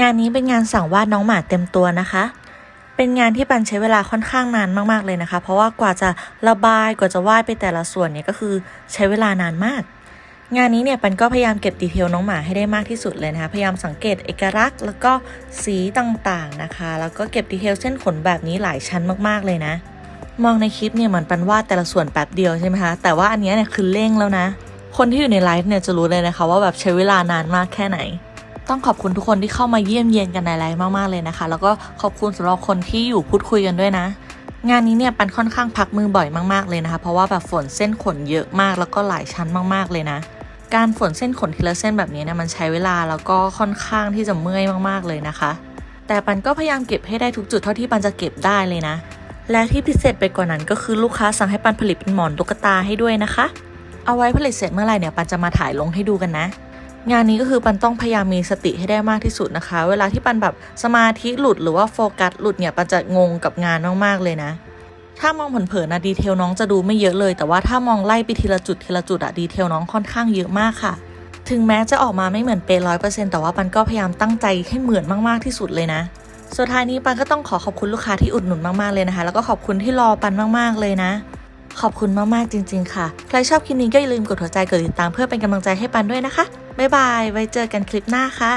งานนี้เป็นงานสั่งวาดน้องหมาเต็มตัวนะคะ เป็นงานที่ปันใช้เวลาค่อนข้างนานมากๆเลยนะคะ เพราะว่ากว่าจะระบายกว่าจะวาดไปแต่ละส่วนเนี่ยก็คือใช้เวลานานมาก งานนี้เนี่ยปันก็พยายามเก็บดีเทลน้องหมาให้ได้มากที่สุดเลยนะคะ พยายามสังเกตเอกลักษณ์ แล้วก็สีต่างๆนะคะ แล้วก็เก็บดีเทลเส้นขนแบบนี้หลายชั้นมากๆเลยนะ มองในคลิปเนี่ยเหมือนปันวาดแต่ละส่วนแป๊บเดียวใช่ไหมคะ แต่ว่าอันนี้เนี่ยคือเร่งแล้วนะ คนที่อยู่ในไลฟ์เนี่ยจะรู้เลยนะคะ ว่าแบบใช้เวลานานมากแค่ไหน ต้องขอบคุณทุกคนที่เข้ามาเยี่ยมเยียนกันในไลฟ์มากๆเลยนะคะ แล้วก็ขอบคุณสำหรับคนที่อยู่พูดคุยกันด้วยนะ งานนี้เนี่ยปันค่อนข้างพักมือบ่อยมากๆเลยนะคะ เพราะว่าแบบฝนเส้นขนเยอะมากแล้วก็หลายชั้นมากๆเลยนะ การฝนเส้นขนทีละเส้นแบบนี้เนี่ยมันใช้เวลาแล้วก็ค่อนข้างที่จะเมื่อยมากๆเลยนะคะ แต่ปันก็พยายามเก็บให้ได้ทุกจุดเท่าที่ปันจะเก็บได้เลยนะ และที่พิเศษไปกว่านั้นก็คือลูกค้าสั่งให้ปันผลิตเป็นหมอนตุ๊กตาให้ด้วยนะคะ เอาไว้ผลิตเสร็จเมื่อไหร่เนี่ยปันจะมาถ่ายลงให้ดูกันนะ งานนี้ก็คือปันต้องพยายามมีสติให้ได้มากที่สุดนะคะ เวลาที่ปันแบบสมาธิหลุดหรือว่าโฟกัสหลุดเนี่ยปันจะงงกับงานมากๆเลยนะ ถ้ามองเผินๆนะดีเทลน้องจะดูไม่เยอะเลย แต่ว่าถ้ามองไล่ไปทีละจุดทีละจุดอะดีเทลน้องค่อนข้างเยอะมากค่ะ ถึงแม้จะออกมาไม่เหมือนเป๊ะร้อยเปอร์เซ็นต์แต่ว่าปันก็พยายามตั้งใจให้เหมือนมากๆที่สุดเลยนะสุดท้ายนี้ปันก็ต้องขอขอบคุณลูกค้าที่อุดหนุนมากๆเลยนะคะ แล้วก็ขอบคุณที่รอปันมากๆเลยนะ ขอบคุณมากๆจริง ๆ ค่ะ ใครชอบคลิปนี้ก็อย่าลืมกดหัวใจกดติดตามเพื่อเป็นกำลังใจให้ปันด้วยนะคะ บ๊ายบาย ไว้เจอกันคลิปหน้าค่ะ